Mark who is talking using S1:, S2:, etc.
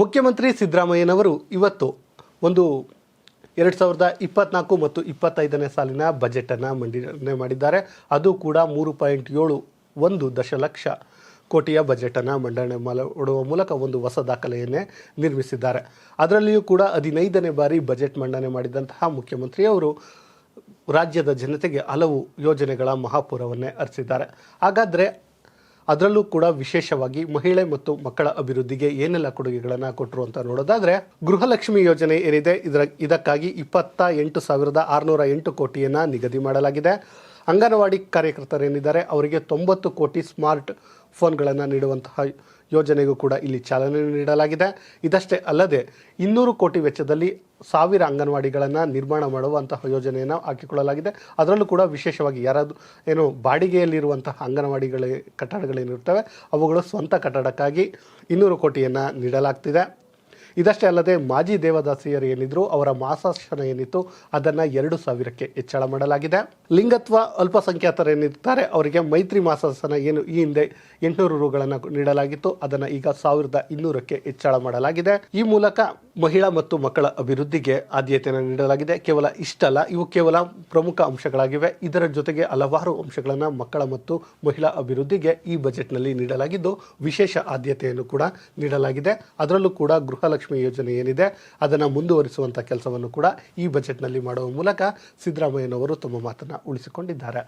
S1: ಮುಖ್ಯಮಂತ್ರಿ ಸಿದ್ದರಾಮಯ್ಯನವರು ಇವತ್ತು ಒಂದು ಎರಡು ಸಾವಿರದ ಇಪ್ಪತ್ನಾಲ್ಕು ಮತ್ತು ಇಪ್ಪತ್ತೈದನೇ ಸಾಲಿನ ಬಜೆಟನ್ನು ಮಂಡನೆ ಮಾಡಿದ್ದಾರೆ. ಅದು ಕೂಡ ಮೂರು ಪಾಯಿಂಟ್ ಏಳು ಒಂದು ದಶಲಕ್ಷ ಕೋಟಿಯ ಬಜೆಟನ್ನು ಮಂಡನೆ ಮಾಡುವ ಮೂಲಕ ಒಂದು ಹೊಸ ದಾಖಲೆಯನ್ನೇ ನಿರ್ಮಿಸಿದ್ದಾರೆ. ಅದರಲ್ಲಿಯೂ ಕೂಡ ಹದಿನೈದನೇ ಬಾರಿ ಬಜೆಟ್ ಮಂಡನೆ ಮಾಡಿದಂತಹ ಮುಖ್ಯಮಂತ್ರಿಯವರು ರಾಜ್ಯದ ಜನತೆಗೆ ಹಲವು ಯೋಜನೆಗಳ ಮಹಾಪೂರವನ್ನೇ ಅರ್ಸಿದ್ದಾರೆ. ಹಾಗಾದರೆ ಅದರಲ್ಲೂ ಕೂಡ ವಿಶೇಷವಾಗಿ ಮಹಿಳೆ ಮತ್ತು ಮಕ್ಕಳ ಅಭಿವೃದ್ಧಿಗೆ ಏನೆಲ್ಲ ಕೊಡುಗೆಗಳನ್ನು ಕೊಟ್ಟರು ಅಂತ ನೋಡೋದಾದ್ರೆ ಗೃಹಲಕ್ಷ್ಮಿ ಯೋಜನೆ ಏನಿದೆ, ಇದರ ಇದಕ್ಕಾಗಿ ಇಪ್ಪತ್ತ ಎಂಟು ಸಾವಿರದ ಆರುನೂರ ಎಂಟು ಕೋಟಿಯನ್ನು ನಿಗದಿ ಮಾಡಲಾಗಿದೆ. ಅಂಗನವಾಡಿ ಕಾರ್ಯಕರ್ತರೇನಿದ್ದಾರೆ ಅವರಿಗೆ ತೊಂಬತ್ತು ಕೋಟಿ ಸ್ಮಾರ್ಟ್ ಫೋನ್ಗಳನ್ನು ನೀಡುವಂತಹ ಯೋಜನೆಗೂ ಕೂಡ ಇಲ್ಲಿ ಚಾಲನೆ ನೀಡಲಾಗಿದೆ. ಇದಷ್ಟೇ ಅಲ್ಲದೆ, ಇನ್ನೂರು ಕೋಟಿ ವೆಚ್ಚದಲ್ಲಿ ಸಾವಿರ ಅಂಗನವಾಡಿಗಳನ್ನು ನಿರ್ಮಾಣ ಮಾಡುವಂತಹ ಯೋಜನೆಯನ್ನು ಹಾಕಿಕೊಳ್ಳಲಾಗಿದೆ. ಅದರಲ್ಲೂ ಕೂಡ ವಿಶೇಷವಾಗಿ ಯಾರಾದರೂ ಏನು ಬಾಡಿಗೆಯಲ್ಲಿರುವಂತಹ ಅಂಗನವಾಡಿಗಳ, ಕಟ್ಟಡಗಳೇನಿರ್ತವೆ, ಅವುಗಳು ಸ್ವಂತ ಕಟ್ಟಡಕ್ಕಾಗಿ ಇನ್ನೂರು ಕೋಟಿಯನ್ನು ನೀಡಲಾಗ್ತಿದೆ. ಇದಷ್ಟೇ ಅಲ್ಲದೆ ಮಾಜಿ ದೇವದಾಸಿಯರು ಏನಿದ್ರು ಅವರ ಮಾಸಾಶನ ಏನಿತ್ತು ಅದನ್ನು ಎರಡು ಸಾವಿರಕ್ಕೆ ಹೆಚ್ಚಳ ಮಾಡಲಾಗಿದೆ. ಲಿಂಗತ್ವ ಅಲ್ಪಸಂಖ್ಯಾತರೇನಿರ್ತಾರೆ ಅವರಿಗೆ ಮೈತ್ರಿ ಮಾಸಾಸನ ಏನು ಈ ಹಿಂದೆ ಎಂಟುನೂರು ರುಗಳನ್ನು ನೀಡಲಾಗಿತ್ತು. ಅದನ್ನು ಈಗ ಸಾವಿರದ ಇನ್ನೂರಕ್ಕೆ ಹೆಚ್ಚಳ ಮಾಡಲಾಗಿದೆ. ಈ ಮೂಲಕ ಮಹಿಳಾ ಮತ್ತು ಮಕ್ಕಳ ಅಭಿವೃದ್ಧಿಗೆ ಆದ್ಯತೆಯನ್ನು ನೀಡಲಾಗಿದೆ. ಕೇವಲ ಇಷ್ಟಲ್ಲ ಇವು ಕೇವಲ ಪ್ರಮುಖ ಅಂಶಗಳಾಗಿವೆ. ಇದರ ಜೊತೆಗೆ ಹಲವಾರು ಅಂಶಗಳನ್ನು ಮಕ್ಕಳ ಮತ್ತು ಮಹಿಳಾ ಅಭಿವೃದ್ಧಿಗೆ ಈ ಬಜೆಟ್ನಲ್ಲಿ ನೀಡಲಾಗಿದ್ದು, ವಿಶೇಷ ಆದ್ಯತೆಯನ್ನು ಕೂಡ ನೀಡಲಾಗಿದೆ. ಅದರಲ್ಲೂ ಕೂಡ ಗೃಹಲಕ್ಷ್ಮಿ ಯೋಜನೆ ಏನಿದೆ, ಅದನ್ನು ಮುಂದುವರಿಸುವಂಥ ಕೆಲಸವನ್ನು ಕೂಡ ಈ ಬಜೆಟ್ನಲ್ಲಿ ಮಾಡುವ ಮೂಲಕ ಸಿದ್ದರಾಮಯ್ಯನವರು ತಮ್ಮ ಮಾತನ್ನು ಉಳಿಸಿಕೊಂಡಿದ್ದಾರೆ.